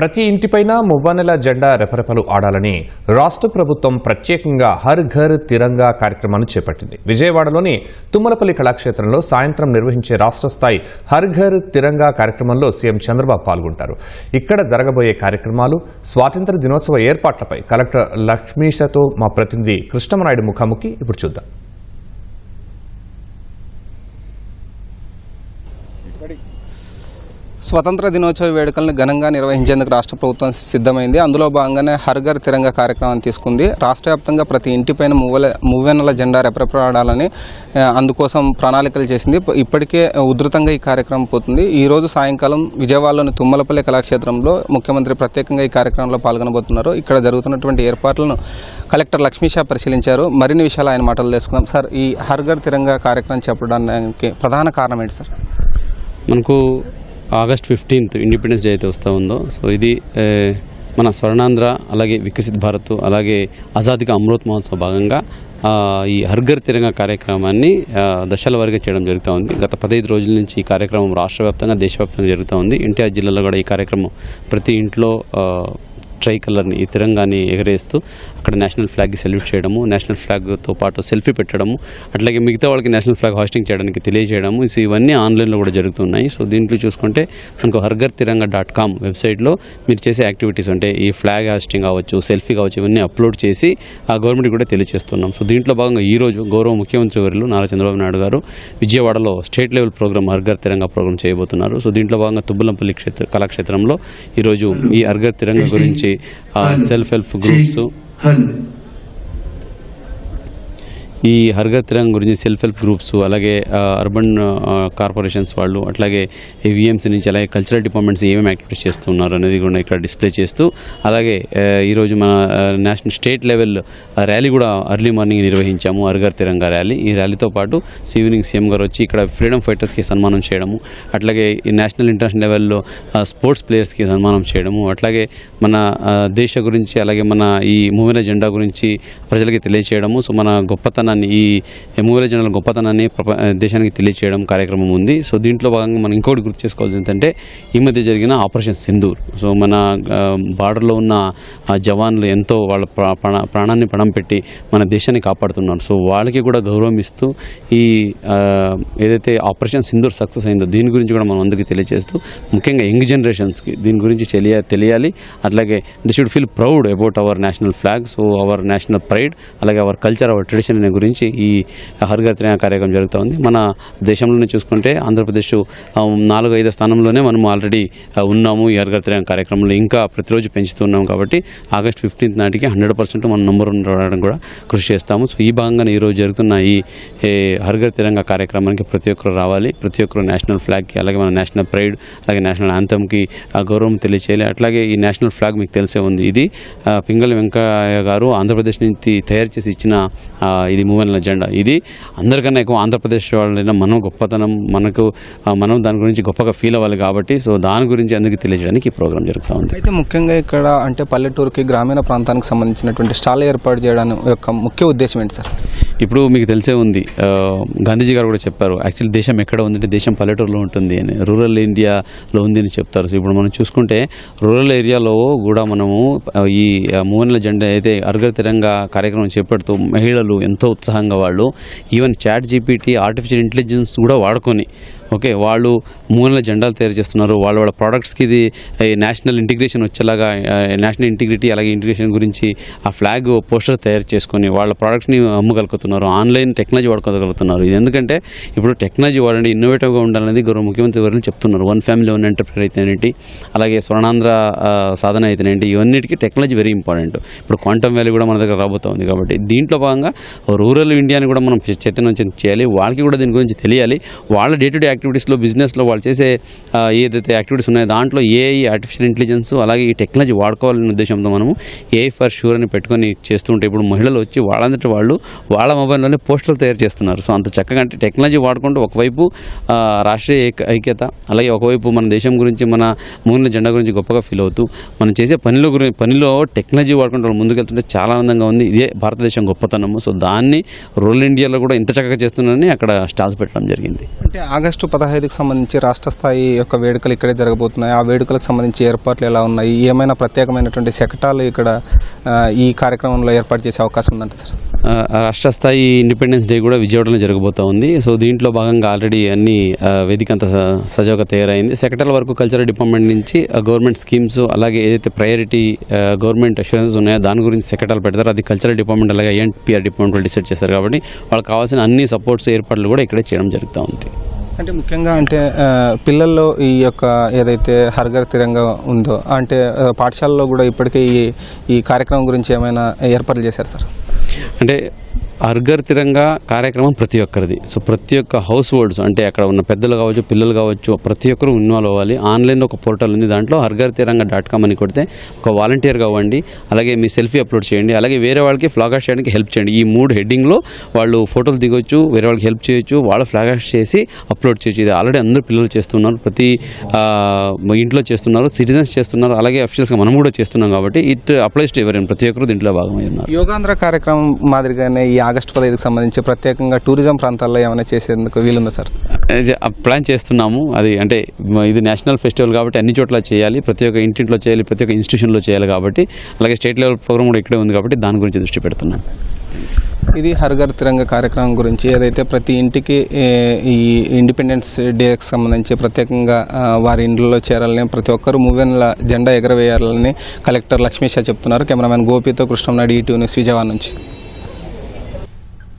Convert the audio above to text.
ప్రతి ఇంటిపైన మువ్వనెల జెండా రెపరెపలు ఆడాలని రాష్ట్ర ప్రభుత్వం ప్రత్యేకంగా హర్ ఘర్ తిరంగా కార్యక్రమాన్ని చేపట్టింది. విజయవాడలోని తుమ్మలపల్లి కళాక్షేత్రంలో సాయంత్రం నిర్వహించే రాష్ట్ర స్థాయి హర్ ఘర్ తిరంగా కార్యక్రమంలో సీఎం చంద్రబాబు పాల్గొంటారు. ఇక్కడ జరగబోయే కార్యక్రమాలు స్వాతంత్ర దినోత్సవ ఏర్పాట్లపై కలెక్టర్ లక్ష్మీషతో మా ప్రతినిధి కృష్ణమనాయుడు ముఖాముఖి ఇప్పుడు చూద్దాం. స్వతంత్ర దినోత్సవ వేడుకలను ఘనంగా నిర్వహించేందుకు రాష్ట్ర ప్రభుత్వం సిద్ధమైంది. అందులో భాగంగానే హర్ఘర్ తిరంగా కార్యక్రమాన్ని తీసుకుంది. రాష్ట్ర వ్యాప్తంగా ప్రతి ఇంటిపైన మువ్వల మువ్వెన్నెల జెండా రెపరెపలాడాలని అందుకోసం ప్రణాళికలు చేసింది. ఇప్పటికే ఉధృతంగా ఈ కార్యక్రమం పోతుంది. ఈ రోజు సాయంకాలం విజయవాడలోని తుమ్మలపల్లి కళాక్షేత్రంలో ముఖ్యమంత్రి ప్రత్యేకంగా ఈ కార్యక్రమంలో పాల్గొనబోతున్నారు. ఇక్కడ జరుగుతున్నటువంటి ఏర్పాట్లను కలెక్టర్ లక్ష్మీషా పరిశీలించారు. మరిన్ని విషయాలు ఆయన మాటలు తెలుసుకున్నాం సార్ ఈ హర్ఘర్ తిరంగా కార్యక్రమం చెప్పడానికి ప్రధాన కారణం ఏంటి సార్? మనకు ఆగస్ట్ ఫిఫ్టీన్త్ ఇండిపెండెన్స్ డే అయితే వస్తూ ఉందో. సో ఇది మన స్వర్ణాంధ్ర అలాగే వికసిత్ భారత్ అలాగే ఆజాదిగా అమృత్ మహోత్సవ భాగంగా ఈ హర్ఘర్ తిరంగా కార్యక్రమాన్ని దశల వారీగా చేయడం జరుగుతూ ఉంది. గత పదహైదు రోజుల నుంచి ఈ కార్యక్రమం రాష్ట్ర వ్యాప్తంగా దేశవ్యాప్తంగా జరుగుతూ ఉంది. ఎన్టీఆర్ జిల్లాలో కూడా ఈ కార్యక్రమం ప్రతి ఇంట్లో ట్రై కలర్ని ఈ తిరంగాని ఎగరేస్తూ అక్కడ నేషనల్ ఫ్లాగ్కి సెల్యూట్ చేయడము నేషనల్ ఫ్లాగ్తో పాటు సెల్ఫీ పెట్టడము అట్లాగే మిగతా వాళ్ళకి నేషనల్ ఫ్లాగ్ హాస్టింగ్ చేయడానికి తెలియజేయడము సో ఇవన్నీ ఆన్లైన్లో కూడా జరుగుతున్నాయి. సో దీంట్లో చూసుకుంటే మనకు హర్గర్ తిరంగా డాట్ కామ్ వెబ్సైట్లో మీరు చేసే యాక్టివిటీస్ అంటే ఈ ఫ్లాగ్ హాస్టింగ్ కావచ్చు సెల్ఫీ కావచ్చు ఇవన్నీ అప్లోడ్ చేసి ఆ గవర్నమెంట్ కూడా తెలియజేస్తున్నాం సో దీంట్లో భాగంగా ఈ రోజు గౌరవ ముఖ్యమంత్రి వర్యులు నారా చంద్రబాబు నాయుడు గారు విజయవాడలో స్టేట్ లెవెల్ ప్రోగ్రామ్ హర్గర్ తిరంగా ప్రోగ్రామ్ చేయబోతున్నారు. సో దీంట్లో భాగంగా తుబ్బలంపల్లి క్షేత్ర కళాక్షేత్రంలో ఈరోజు ఈ హర్గర్ తిరంగా గురించి సెల్ఫ్ హెల్ప్ గ్రూప్స్. ఈ హర్ఘర్ రంగ్ గురించి సెల్ఫ్ హెల్ప్ గ్రూప్స్ అలాగే అర్బన్ కార్పొరేషన్స్ వాళ్ళు అట్లాగే విఎంసీ నుంచి అలాగే కల్చరల్ డిపార్ట్మెంట్స్ ఏమేమి యాక్టివిటీస్ చేస్తున్నారు అనేది కూడా ఇక్కడ డిస్ప్లే చేస్తూ అలాగే ఈరోజు మన నేషనల్ స్టేట్ లెవెల్ ర్యాలీ కూడా అర్లీ మార్నింగ్ నిర్వహించాము హర్ఘర్ తిరంగా ర్యాలీ ఈ ర్యాలీతో పాటు ఈవినింగ్ సీఎం గారు వచ్చి ఇక్కడ ఫ్రీడమ్ ఫైటర్స్కి సన్మానం చేయడము అట్లాగే ఈ నేషనల్ ఇంటర్నేషనల్ లెవెల్లో స్పోర్ట్స్ ప్లేయర్స్కి సన్మానం చేయడము అట్లాగే మన దేశ గురించి అలాగే మన ఈ మూవీల జెండా గురించి ప్రజలకి తెలియచేయడము సో మన గొప్పతనాన్ని ఈ మూవీల జనాల గొప్పతనాన్ని ప్రప దేశానికి తెలియచేయడం కార్యక్రమం ఉంది. సో దీంట్లో భాగంగా మనం ఇంకోటి గుర్తు చేసుకోవాల్సి ఏంటంటే ఈ మధ్య జరిగిన ఆపరేషన్ సింధూర్. సో మన బార్డర్లో ఉన్న జవాన్లు ఎంతో వాళ్ళ ప్రాణ- ప్రాణాన్ని పణం పెట్టి మన దేశాన్ని కాపాడుతున్నారు. సో వాళ్ళకి కూడా గౌరవం ఇస్తూ ఈ ఏదైతే ఆపరేషన్ సింధూర్ సక్సెస్ అయిందో దీని గురించి కూడా మనం అందరికీ తెలియజేస్తూ ముఖ్యంగా యంగ్ జనరేషన్స్కి దీని గురించి తెలియ తెలియాలి. అట్లాగే they should feel proud about our national flag. So our national pride అలాగే అవర్ కల్చర్ అవర్ ట్రెడిషన్ అనే గురించి ఈ హర్ఘర్ కార్యక్రమం జరుగుతూ ఉంది మన దేశంలోనే చూసుకుంటే ఆంధ్రప్రదేశ్ నాలుగు ఐదు స్థానంలోనే మనం ఆల్రెడీ ఉన్నాము ఈ హర్ఘర్ కార్యక్రమంలో. ఇంకా ప్రతిరోజు పెంచుతున్నాం కాబట్టి ఆగస్ట్ ఫిఫ్టీన్త్ నాటికి హండ్రెడ్ పర్సెంట్ మన నెంబర్ ఉండడానికి కూడా కృషి చేస్తాము. సో ఈ భాగంగానే ఈరోజు జరుగుతున్న ఈ ఏ, తిరంగా కార్యక్రమానికి ప్రతి ఒక్కరు రావాలి. ప్రతి ఒక్కరు నేషనల్ ఫ్లాగ్కి అలాగే మన నేషనల్ ప్రైడ్ అలాగే నేషనల్ యాంథమ్కి గౌరవం తెలియచేయాలి. అట్లాగే ఈ నేషనల్ ఫ్లాగ్ మీకు తెలిసే ఉంది. ఇది ఆ, పింగళి వెంకయ్య గారు ఆంధ్రప్రదేశ్ నుంచి తయారు చేసి ఇచ్చిన ఇది మూవెన్ల జెండా ఇది అందరికన్నా ఎక్కువ ఆంధ్రప్రదేశ్ వాళ్ళైనా మనం గొప్పతనం మనకు మనం దాని గురించి గొప్పగా ఫీల్ అవ్వాలి కాబట్టి సో దాని గురించి అందరికీ తెలియజేయడానికి ఈ ప్రోగ్రామ్ జరుగుతూ ఉంది. అయితే ముఖ్యంగా ఇక్కడ అంటే పల్లెటూరుకి గ్రామీణ ప్రాంతానికి సంబంధించినటువంటి స్టాల్ ఏర్పాటు చేయడానికి యొక్క ముఖ్య ఉద్దేశం ఏంటి సార్? ఇప్పుడు మీకు తెలిసే ఉంది గాంధీజీ గారు కూడా చెప్పారు యాక్చువల్లీ దేశం ఎక్కడ ఉందంటే దేశం పల్లెటూరులో ఉంటుంది అని. రూరల్ ఇండియాలో ఉంది అని చెప్తారు. సో ఇప్పుడు మనం చూసుకుంటే రూరల్ ఏరియాలో కూడా మనము ఈ మూవెన్ల జెండా అయితే అర్గర్ తిరంగా కార్యక్రమం చేపడుతూ మహిళలు ఎంతో ఉత్సాహంగా వాళ్ళు. Even chat GPT artificial intelligence కూడా వాడుకొని ఓకే వాళ్ళు మూలన జెండాలు తయారు చేస్తున్నారు. వాళ్ళ వాళ్ళ ప్రోడక్ట్స్కి ఇది నేషనల్ ఇంటిగ్రేషన్ వచ్చేలాగా నేషనల్ ఇంటిగ్రిటీ అలాగే ఇంటిగ్రేషన్ గురించి ఆ ఫ్లాగ్ పోస్టర్ తయారు చేసుకొని వాళ్ళ ప్రోడక్ట్స్ని అమ్మగలుగుతున్నారు. Online technology వాడుకోగలుగుతున్నారు. ఇది ఎందుకంటే ఇప్పుడు టెక్నాలజీ వాడండి ఇన్నోవేటివ్గా ఉండాలనేది గౌరవ ముఖ్యమంత్రి వారిని చెప్తున్నారు. వన్ ఫ్యామిలీ వన్ ఎంటర్ప్రైర్ అయితేనేంటి అలాగే స్వర్ణాంధ్ర సాధన అయితేనేంటి ఇవన్నిటికీ టెక్నాలజీ వెరీ ఇంపార్టెంట్. ఇప్పుడు క్వాంటమ్ వ్యాలీ కూడా మన దగ్గర రాబోతోంది కాబట్టి దీంట్లో భాగంగా రూరల్ ఇండియాని కూడా మనం చైతన్యం చేయాలి. వాళ్ళకి కూడా దీని గురించి తెలియాలి. వాళ్ళ డే టు డే యాక్టివిటీస్లో బిజినెస్లో వాళ్ళు చేసే ఏదైతే యాక్టివిటీస్ ఉన్నాయో దాంట్లో ఏఐ ఆర్టిఫిషియల్ ఇంటెలిజెన్స్ అలాగే ఈ టెక్నాలజీ వాడుకోవాలనే ఉద్దేశంతో మనము ఏఐ ఫర్ షూర్ అని పెట్టుకొని చేస్తుంటే ఇప్పుడు మహిళలు వచ్చి వాళ్ళంతటి వాళ్ళు వాళ్ళ మొబైల్లోనే పోస్టర్లు తయారు చేస్తున్నారు. సో అంత చక్కగా అంటే టెక్నాలజీ వాడుకుంటూ ఒకవైపు రాష్ట్రీయ ఐక్యత అలాగే ఒకవైపు మన దేశం గురించి మన మూల జెండా గురించి గొప్పగా ఫీల్ అవుతూ మనం చేసే పనిలో గురించి పనిలో టెక్నాలజీ వాడుకుంటూ వాళ్ళు ముందుకెళ్తుంటే చాలా ఆనందంగా ఉంది. ఇదే భారతదేశం గొప్పతనము. సో దాన్ని రూరల్ ఇండియాలో కూడా ఇంత చక్కగా చేస్తున్నారని అక్కడ స్టాల్స్ పెట్టడం జరిగింది. అంటే ఆగస్టు పదహైదుకి సంబంధించి రాష్ట్ర స్థాయి యొక్క వేడుకలు ఇక్కడే జరగబోతున్నాయి. ఆ వేడుకలకు సంబంధించి ఏర్పాట్లు ఎలా ఉన్నాయి? ఏమైనా ప్రత్యేకమైనటువంటి శకటాలు ఇక్కడ ఈ కార్యక్రమంలో ఏర్పాటు చేసే అవకాశం ఉందంట సార్. ఆ, రాష్ట్ర స్థాయి ఇండిపెండెన్స్ డే కూడా విజయవాడలో జరగబోతా ఉంది. సో దీంట్లో భాగంగా ఆల్రెడీ అన్ని వేదిక అంతా స- సజావుగా తయారైంది. సెక్రటరీ వరకు కల్చరల్ డిపార్ట్మెంట్ నుంచి గవర్నమెంట్ స్కీమ్స్ అలాగే ఏదైతే ప్రయారిటీ గవర్నమెంట్ అష్యూరెన్సెస్ ఉన్నాయో దాని గురించి సెక్రటరీలు పెడతారు. అది కల్చరల్ డిపార్ట్మెంట్ అలాగే ఎన్పిఆర్ డిపార్ట్మెంట్ డిసైడ్ చేస్తారు కాబట్టి వాళ్ళకి కావాల్సిన అన్ని సపోర్ట్స్ ఏర్పాట్లు కూడా ఇక్కడే చేయడం జరుగుతూ ఉంది. అంటే ముఖ్యంగా అంటే పిల్లల్లో ఈ యొక్క ఏదైతే హర్ఘర్ తిరంగా ఉందో అంటే పాఠశాలలో కూడా ఇప్పటికే ఈ ఈ కార్యక్రమం గురించి ఏమైనా ఏర్పాట్లు చేశారు సార్? అంటే అర్గర్తిరంగా కార్యక్రమం ప్రతి ఒక్కరిది. సో ప్రతి ఒక్క హౌస్ హోల్డ్స్ అంటే అక్కడ ఉన్న పెద్దలు కావచ్చు పిల్లలు కావచ్చు ప్రతి ఒక్కరు ఇన్వాల్వ్ అవ్వాలి. ఆన్లైన్లో ఒక పోర్టల్ ఉంది దాంట్లో అర్గర్తిరంగా డాట్ కామ్ అని కొడితే ఒక వాలంటీర్ కావండి అలాగే మీ సెల్ఫీ అప్లోడ్ చేయండి అలాగే వేరే వాళ్ళకి ఫ్లాగాష్ చేయడానికి హెల్ప్ చేయండి. ఈ మూడు హెడ్డింగ్లో వాళ్ళు ఫోటోలు దిగొచ్చు వేరే వాళ్ళకి హెల్ప్ చేయొచ్చు వాళ్ళు ఫ్లాగాష్ చేసి అప్లోడ్ చేయొచ్చు. ఇది ఆల్రెడీ అందరూ పిల్లలు చేస్తున్నారు ప్రతి ఇంట్లో చేస్తున్నారు సిటిజన్స్ చేస్తున్నారు అలాగే అఫీషియల్స్గా మనం కూడా చేస్తున్నాం కాబట్టి ఇట్ అప్లైస్ టు ఎవరైనా ప్రతి ఒక్కరు దీంట్లో భాగమై ఉన్నారు. యోగాంధ్ర కార్యక్రమం మాదిరిగానే ఈ ఆగస్టు పదహైదుకి సంబంధించి ప్రత్యేకంగా టూరిజం ప్రాంతాల్లో ఏమైనా చేసేందుకు వీలుందా సార్? ప్లాన్ చేస్తున్నాము. అది అంటే ఇది నేషనల్ ఫెస్టివల్ కాబట్టి అన్ని చోట్ల చేయాలి. ప్రతి ఒక్క ఇంటింట్లో చేయాలి ప్రతి ఒక్క ఇన్స్టిట్యూషన్లో చేయాలి కాబట్టి. అలాగే స్టేట్ లెవెల్ ప్రోగ్రామ్ కూడా ఇక్కడే ఉంది కాబట్టి దాని గురించి దృష్టి పెడుతున్నాం ఇది హర్ఘర్ తిరంగ కార్యక్రమం గురించి ఏదైతే ప్రతి ఇంటికి ఈ ఇండిపెండెన్స్ డేకి సంబంధించి ప్రత్యేకంగా వారి ఇండ్లలో చేరాలని ప్రతి ఒక్కరూ మూవెన్ల జెండా ఎగరవేయాలని కలెక్టర్ లక్ష్మీషా చెప్తున్నారు. కెమెరామెన్ గోపితో కృష్ణంనాయుడు ఈటీవీ న్యూస్ విజయవాడ నుంచి.